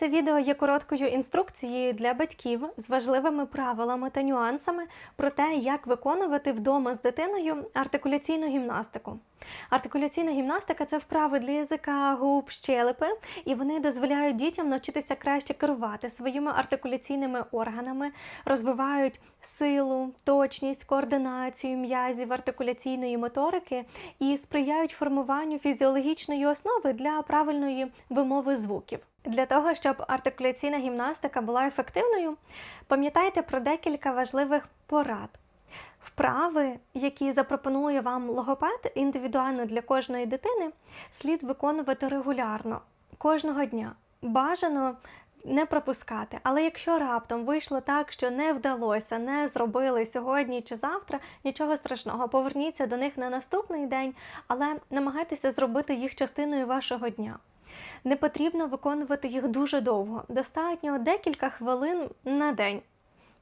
Це відео є короткою інструкцією для батьків з важливими правилами та нюансами про те, як виконувати вдома з дитиною артикуляційну гімнастику. Артикуляційна гімнастика це вправи для язика, губ, щелепи, і вони дозволяють дітям навчитися краще керувати своїми артикуляційними органами, розвивають силу, точність, координацію м'язів артикуляційної моторики і сприяють формуванню фізіологічної основи для правильної вимови звуків. Для того, щоб артикуляційна гімнастика була ефективною, пам'ятайте про декілька важливих порад. Вправи, які запропонує вам логопед індивідуально для кожної дитини, слід виконувати регулярно, кожного дня. Бажано не пропускати. Але якщо раптом вийшло так, що не вдалося, не зробили сьогодні чи завтра, нічого страшного, поверніться до них на наступний день, але намагайтеся зробити їх частиною вашого дня. Не потрібно виконувати їх дуже довго, достатньо декілька хвилин на день.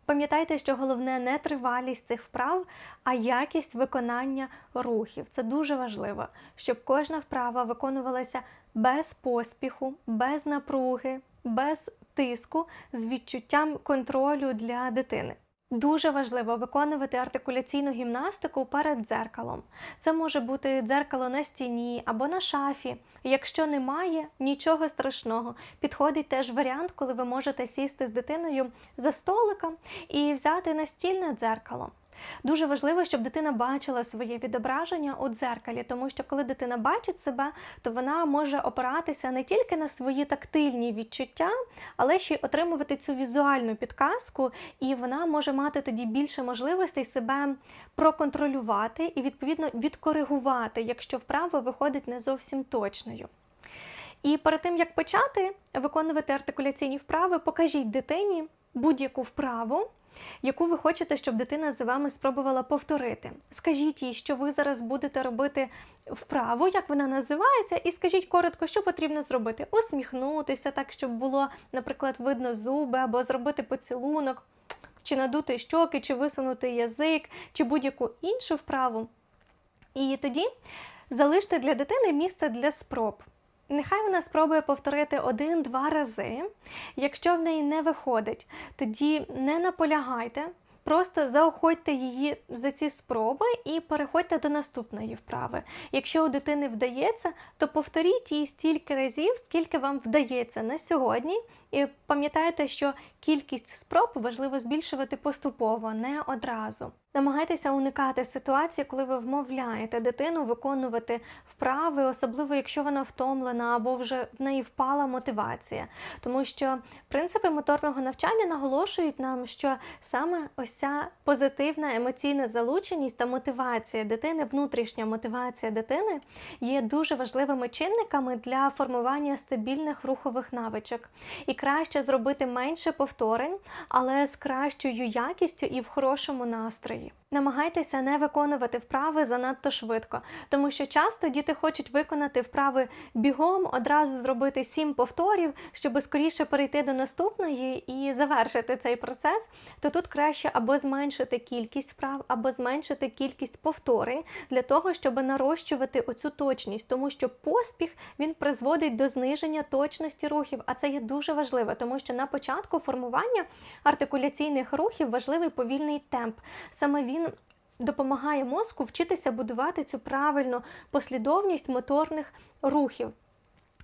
Пам'ятайте, що головне не тривалість цих вправ, а якість виконання рухів. Це дуже важливо, щоб кожна вправа виконувалася без поспіху, без напруги, без тиску, з відчуттям контролю для дитини. Дуже важливо виконувати артикуляційну гімнастику перед дзеркалом. Це може бути дзеркало на стіні або на шафі. Якщо немає, нічого страшного. Підходить теж варіант, коли ви можете сісти з дитиною за столиком і взяти настільне дзеркало. Дуже важливо, щоб дитина бачила своє відображення у дзеркалі, тому що коли дитина бачить себе, то вона може опиратися не тільки на свої тактильні відчуття, але ще й отримувати цю візуальну підказку, і вона може мати тоді більше можливостей себе проконтролювати і відповідно відкоригувати, якщо вправа виходить не зовсім точною. І перед тим як почати виконувати артикуляційні вправи, покажіть дитині будь-яку вправу, яку ви хочете, щоб дитина з вами спробувала повторити. Скажіть їй, що ви зараз будете робити вправу, як вона називається, і скажіть коротко, що потрібно зробити: усміхнутися, так, щоб було, наприклад, видно зуби, або зробити поцілунок, чи надути щоки, чи висунути язик, чи будь-яку іншу вправу. І тоді залиште для дитини місце для спроб. Нехай вона спробує повторити один-два рази. Якщо в неї не виходить, тоді не наполягайте, просто заохотьте її за ці спроби і переходьте до наступної вправи. Якщо у дитини вдається, то повторіть її стільки разів, скільки вам вдається на сьогодні. І пам'ятайте, що кількість спроб важливо збільшувати поступово, не одразу. Намагайтеся уникати ситуації, коли ви вмовляєте дитину виконувати вправи, особливо якщо вона втомлена або вже в неї впала мотивація. Тому що принципи моторного навчання наголошують нам, що саме ось ця позитивна емоційна залученість та мотивація дитини, внутрішня мотивація дитини є дуже важливими чинниками для формування стабільних рухових навичок. І краще зробити менше повторень, але з кращою якістю і в хорошому настрої. Ukraine. Намагайтеся не виконувати вправи занадто швидко, тому що часто діти хочуть виконати вправи бігом, одразу зробити сім повторів, щоб скоріше перейти до наступної і завершити цей процес. То тут краще або зменшити кількість вправ, або зменшити кількість повторень для того, щоб нарощувати оцю точність, тому що поспіх він призводить до зниження точності рухів, а це є дуже важливо, тому що на початку формування артикуляційних рухів важливий повільний темп. Саме він допомагає мозку вчитися будувати цю правильну послідовність моторних рухів.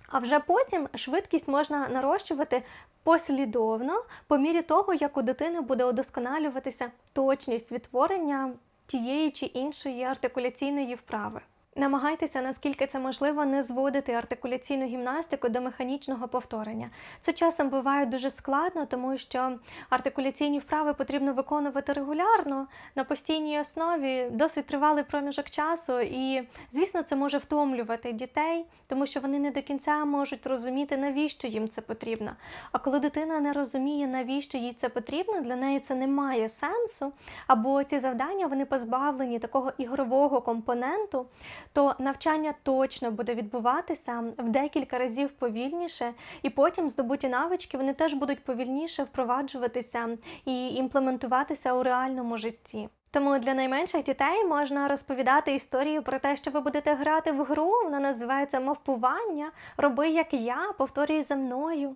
А вже потім швидкість можна нарощувати послідовно, по мірі того, як у дитини буде удосконалюватися точність відтворення тієї чи іншої артикуляційної вправи. Намагайтеся, наскільки це можливо, не зводити артикуляційну гімнастику до механічного повторення. Це часом буває дуже складно, тому що артикуляційні вправи потрібно виконувати регулярно на постійній основі, досить тривалий проміжок часу, і, звісно, це може втомлювати дітей, тому що вони не до кінця можуть розуміти, навіщо їм це потрібно. А коли дитина не розуміє, навіщо їй це потрібно, для неї це не має сенсу, або ці завдання вони позбавлені такого ігрового компоненту то навчання точно буде відбуватися в декілька разів повільніше, і потім здобуті навички вони теж будуть повільніше впроваджуватися і імплементуватися у реальному житті. Тому для найменших дітей можна розповідати історію про те, що ви будете грати в гру, вона називається мавпування, роби як я, повторюй за мною.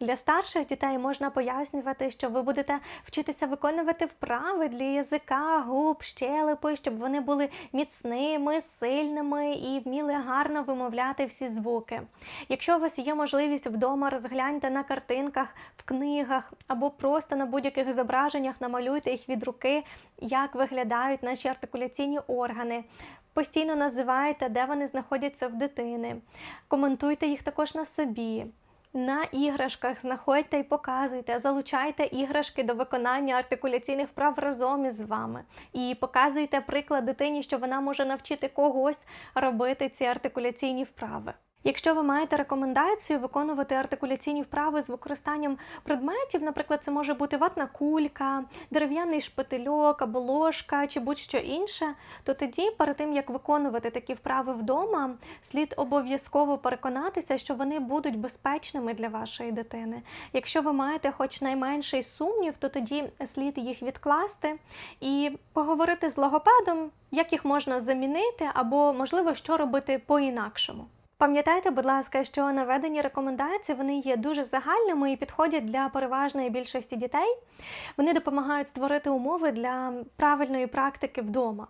Для старших дітей можна пояснювати, що ви будете вчитися виконувати вправи для язика, губ, щелепи, щоб вони були міцними, сильними і вміли гарно вимовляти всі звуки. Якщо у вас є можливість вдома, розгляньте на картинках, в книгах або просто на будь-яких зображеннях намалюйте їх від руки, як виглядають наші артикуляційні органи. Постійно називайте, де вони знаходяться в дитини. Коментуйте їх також на собі. На іграшках знаходьте і показуйте, залучайте іграшки до виконання артикуляційних вправ разом із вами. І показуйте приклад дитині, що вона може навчити когось робити ці артикуляційні вправи. Якщо ви маєте рекомендацію виконувати артикуляційні вправи з використанням предметів, наприклад, це може бути ватна кулька, дерев'яний шпательок або ложка чи будь-що інше, то тоді, перед тим як виконувати такі вправи вдома, слід обов'язково переконатися, що вони будуть безпечними для вашої дитини. Якщо ви маєте хоч найменший сумнів, то тоді слід їх відкласти і поговорити з логопедом, як їх можна замінити, або можливо, що робити по-інакшому. Пам'ятайте, будь ласка, що наведені рекомендації вони є дуже загальними і підходять для переважної більшості дітей. Вони допомагають створити умови для правильної практики вдома.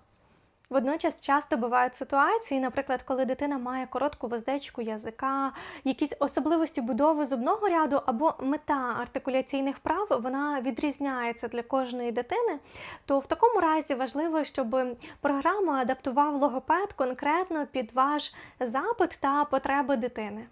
Водночас часто бувають ситуації, наприклад, коли дитина має коротку воздечку язика, якісь особливості будови зубного ряду або мета артикуляційних прав вона відрізняється для кожної дитини, то в такому разі важливо, щоб програму адаптував логопед конкретно під ваш запит та потреби дитини.